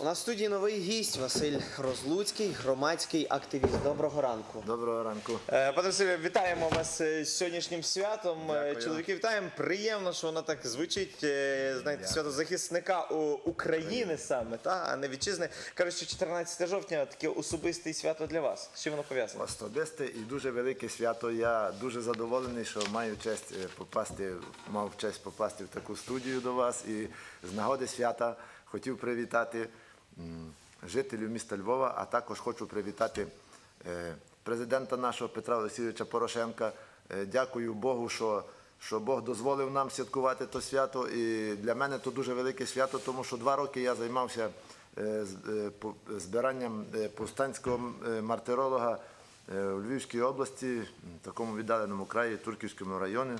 У нас в студії новий гість Василь Розлуцький, громадський активіст. Доброго ранку. Доброго ранку. Е, Пане Василю, вітаємо вас е, з сьогоднішнім святом. Е, Дякую. Чоловіки, вітаємо. Приємно, що воно так звучить. Знаєте, свято захисника України саме, та, а не вітчизни. Що 14 жовтня таке особисте свято для вас. З чим воно пов'язане? Особисте і дуже велике свято. Я дуже задоволений, що маю честь попасти, мав честь попасти в таку студію до вас. І з нагоди свята хотів привітати жителів міста Львова, а також хочу привітати е, президента нашого Петра Олексійовича Порошенка. Е, Дякую Богу, що. Що Бог дозволив нам святкувати то свято, і для мене то дуже велике свято, тому що два роки я займався е, збиранням повстанського мартиролога у Львівській області, м, такому віддаленому краї, Турківському районі.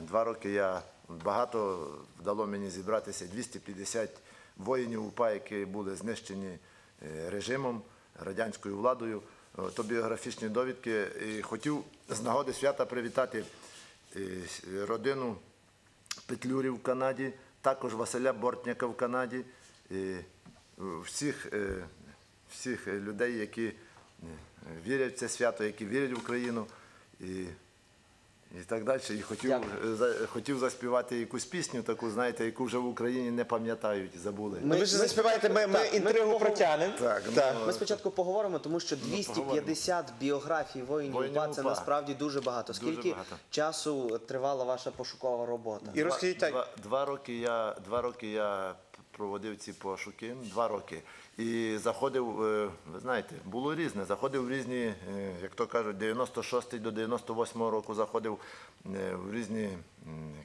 Два роки я багато вдало мені зібратися 250 воїнів УПА, які були знищені е, режимом, радянською владою. То біографічні довідки. І хотів з нагоди свята привітати е, родину Петлюрів в Канаді, також Василя Бортняка в Канаді, всіх, е, всіх людей, які е, вірять в це свято, які вірять в Україну. І, і так далі. І хотів, е, за- хотів заспівати якусь пісню, таку, знаєте, яку вже в Україні не пам'ятають, забули. Ми- ви ж ми- заспіваєте, ми, ми так, ми інтригу поговоримо. протягнемо. Так, ну, Ми спочатку поговоримо, тому що 250 біографій воїнів Воїнів УПА це УПА. насправді дуже багато. Дуже Скільки багато. часу тривала ваша пошукова робота? І розкажіть так. Два, два, роки я, два роки я проводив ці пошуки, два роки. І заходив, е, ви знаєте, було різне. Заходив в різні, е, як то кажуть, 96 до 98 року заходив е, в різні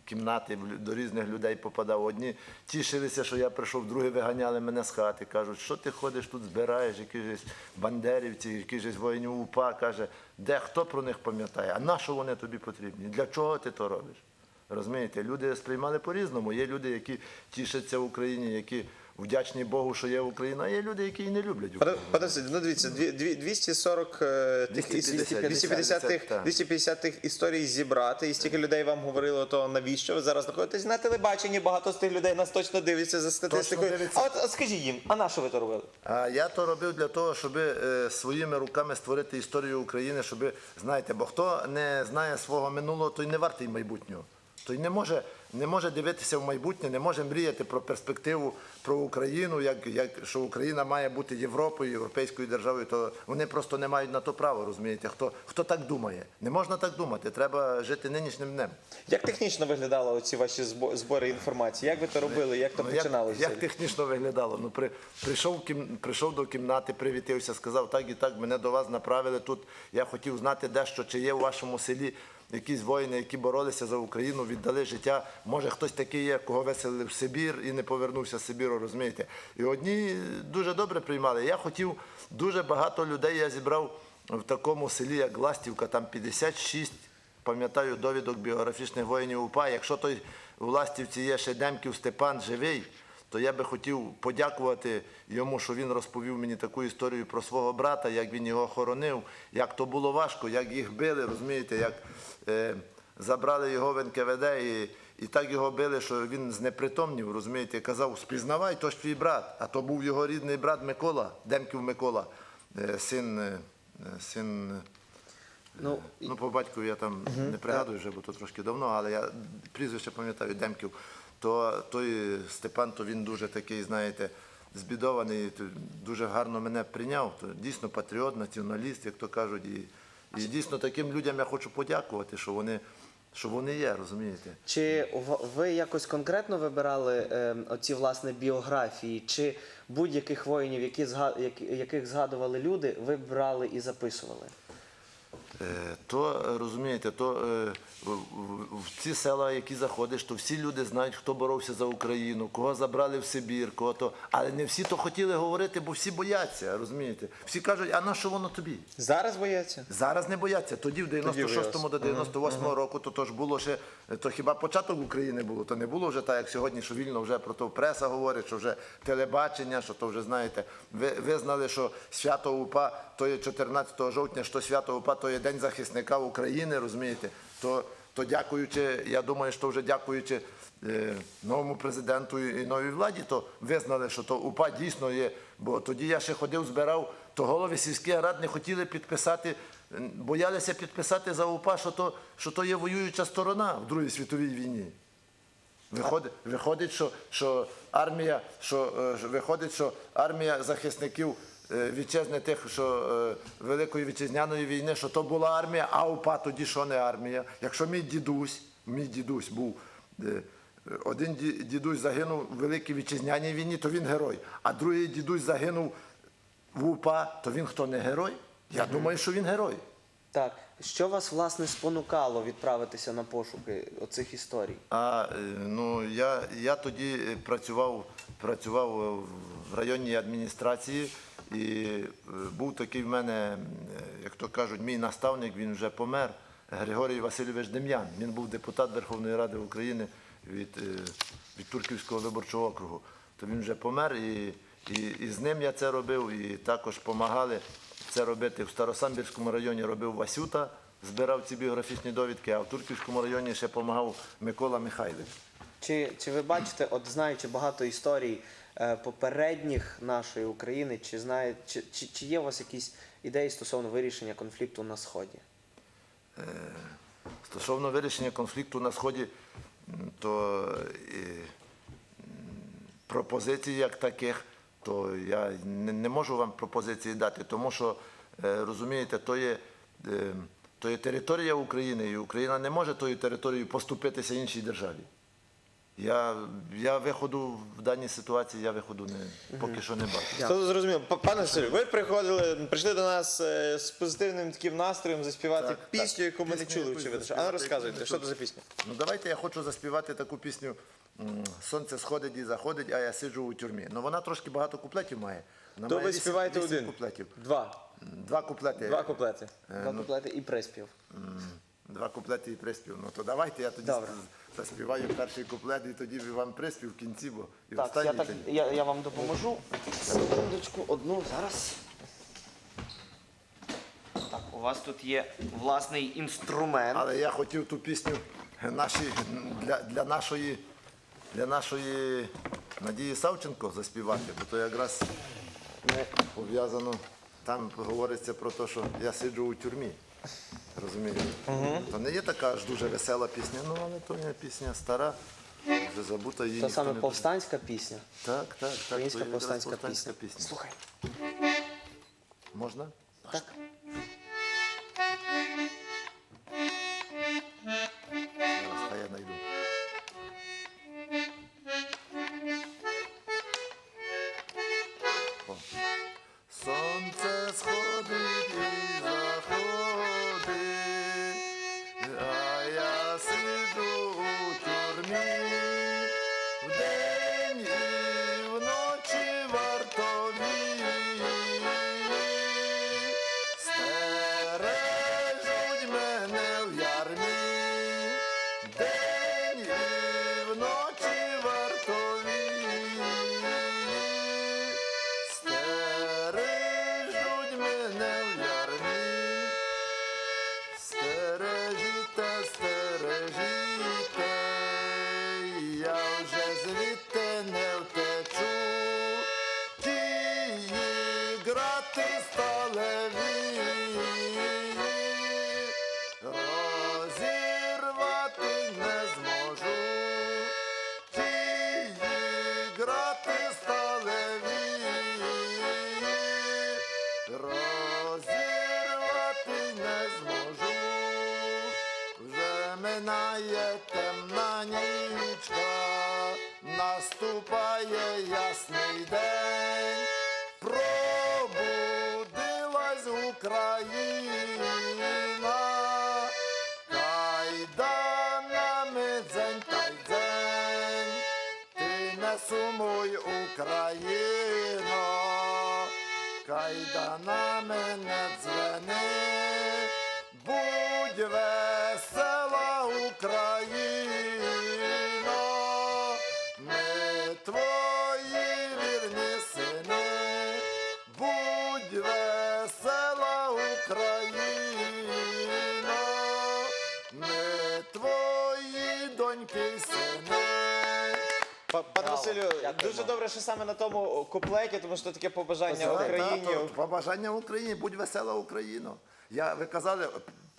кімнати, до різних людей попадав. Одні тішилися, що я прийшов, другі виганяли мене з хати. Кажуть, що ти ходиш тут, збираєш, які ж бандерівці, які ж воїнів УПА. Каже, де хто про них пам'ятає, а на що вони тобі потрібні? Для чого ти то робиш? Розумієте, люди сприймали по-різному. Є люди, які тішаться в Україні, які вдячні Богу, що є Україна, є люди, які не люблять Україну. пане ну дивіться, дві- дві- 240 е, тих іс- 250, 250 тих так. 250 тих історій зібрати, і стільки людей вам говорило, то навіщо ви зараз знаходитесь на телебаченні? Багато з тих людей нас точно дивляться за статистикою. дивляться. А от, от скажіть їм, а на що ви то робили? А я то робив для того, щоб е, своїми руками створити історію України, щоб, знаєте, бо хто не знає свого минулого, той не вартий майбутнього. Той не може, не може дивитися в майбутнє, не може мріяти про перспективу, про Україну, як, як що Україна має бути Європою, європейською державою, то вони просто не мають на то право, розумієте? Хто, хто так думає? Не можна так думати, треба жити нинішнім днем. Як технічно виглядали оці ваші збо- збори інформації? Як ви то робили? Як то Ну, починалося? Як, як технічно виглядало? Ну, при, прийшов, кім, прийшов до кімнати, привітився, сказав, так і так, мене до вас направили тут. Я хотів знати дещо, чи є у вашому селі якісь воїни, які боролися за Україну, віддали життя. Може, хтось такий є, кого виселили в Сибір і не повернувся з Сибіру, розумієте? І одні дуже добре приймали. Я хотів, дуже багато людей я зібрав в такому селі, як Ластівка, там 56 пам'ятаю довідок біографічних воїнів УПА. Якщо той у Ластівці є ще Демків Степан живий, то я би хотів подякувати йому, що він розповів мені таку історію про свого брата, як він його хоронив, як то було важко, як їх били, розумієте, як е, забрали його в НКВД і, і так його били, що він знепритомнів, розумієте, казав, спізнавай, то ж твій брат. А то був його рідний брат Микола, Демків Микола, е, син, е, син е, Ну, Ну, по батькові я там не пригадую вже, бо то трошки давно, але я прізвище пам'ятаю Демків. То той Степан, то він дуже такий, знаєте, збідований, дуже гарно мене прийняв. То дійсно патріот, націоналіст, як то кажуть. І, і дійсно таким людям я хочу подякувати, що вони, що вони є, розумієте? Чи ви якось конкретно вибирали е, оці власне біографії, чи будь-яких воїнів, які- яких згадували люди, ви брали і записували? Е, То розумієте, то е, в ці села, які заходиш, то всі люди знають, хто боровся за Україну, кого забрали в Сибір, кого то. Але не всі то хотіли говорити, бо всі бояться, розумієте? Всі кажуть, а на що воно тобі? Зараз бояться? Зараз не бояться. Тоді в 96-му до 98-го року, то, то ж було ще, то хіба початок України було, то не було вже так, як сьогодні, що вільно вже про то преса говорить, що вже телебачення, що то вже знаєте, ви, визнали, що свято УПА то є 14 жовтня, що свято УПА то є День захисника України, розумієте? То, то дякуючи, я думаю, що вже дякуючи е, новому президенту і новій владі, то визнали, що то УПА дійсно є. Бо тоді я ще ходив, збирав, то голови сільських рад не хотіли підписати, боялися підписати за УПА, що то, що то є воююча сторона в Другій світовій війні. Виходить, виходить, що, що армія, що е, виходить, що армія захисників вітчизни тих, що е, Великої вітчизняної війни, що то була армія, а УПА тоді що не армія. Якщо мій дідусь, мій дідусь був. е, Один дідусь загинув в Великій вітчизняній війні, то він герой. А другий дідусь загинув в УПА, то він хто не герой? Я думаю, що він герой. Так, що вас власне спонукало відправитися на пошуки оцих історій? А е, ну я, я тоді е, працював, працював е, в районній адміністрації, і е, був такий в мене, е, як то кажуть, мій наставник, він вже помер. Григорій Васильович Дем'ян. Він був депутат Верховної Ради України від, е, від Турківського виборчого округу. То він вже помер, і, і, і з ним я це робив, і також допомагали це робити в Старосамбірському районі робив Васюта, збирав ці біографічні довідки, а в Турківському районі ще допомагав Микола Михайлович. Чи, чи ви бачите, от знаючи багато історій попередніх нашої України, чи знає, чи, чи, чи є у вас якісь ідеї стосовно вирішення конфлікту на сході? Стосовно вирішення конфлікту на Сході, то е, м, пропозицій як таких, то я не, можу вам пропозиції дати, тому що, е, розумієте, то є, е, то є територія України, і Україна не може тою територією поступитися іншій державі. Я, я виходу в даній ситуації, я виходу не, поки що не бачу. Тобто зрозуміло, П- пане Василю, ви приходили, прийшли до нас е, з позитивним таким настроєм заспівати Так, так. пісню, яку ми не Пісню чули, якусь очевидно. А заспівати, ну розказуйте, яку що не це за пісня? Ну давайте я хочу заспівати таку пісню м, Сонце сходить і заходить, а я сиджу у тюрмі. Ну вона трошки багато куплетів має. Вона То має ви вісім- співаєте вісім один. куплетів. Два. Два куплети. Два куплети. Два куплети і приспів. Два куплети і приспів. Ну то давайте я тоді Добре. з- заспіваю перший куплет і тоді вам приспів в кінці, бо і Так, останній. я, так я, я вам допоможу. Секундочку, одну зараз. Так, у вас тут є власний інструмент. Але я хотів ту пісню наші, для, для нашої для нашої Надії Савченко заспівати, бо то якраз пов'язано. Там говориться про те, що я сиджу у тюрмі. Розумієте? То не є така ж дуже весела пісня, ну але то є пісня стара, вже забута її. Ніхто саме не- повстанська пісня. Так, так, так. то Українська якраз повстанська пісня. пісня. Слухай. Можна? Так. Минає темна нічка, наступає ясний день, пробудилась Україна, кайданами дзень та дзень, ти не сумуй, Україно, кайданами не дзвени, будь весела Україно, ми твої вірні сини, будь весела Україно, ми твої доньки, сини. Па- Пане Василю, дуже добре, що саме на тому куплеті, тому що таке побажання Україні. Побажання Україні, будь весела Україно. Я, ви казали,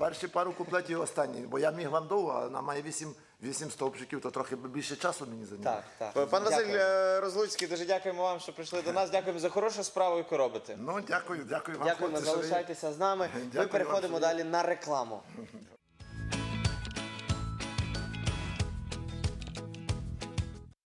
перші пару куплетів і останні, бо я міг вам довго, а вона має вісім, вісім стовпчиків, то трохи більше часу мені займає. Так, так. Пан Василь Дякую. е, Розлуцький, дуже дякуємо вам, що прийшли до нас. Дякуємо за хорошу справу, яку робите. Ну, дякую, дякую вам, Дякуємо, хлопці, що ви- залишайтеся з нами. Ми Дякую вам, переходимо що ви- далі на рекламу.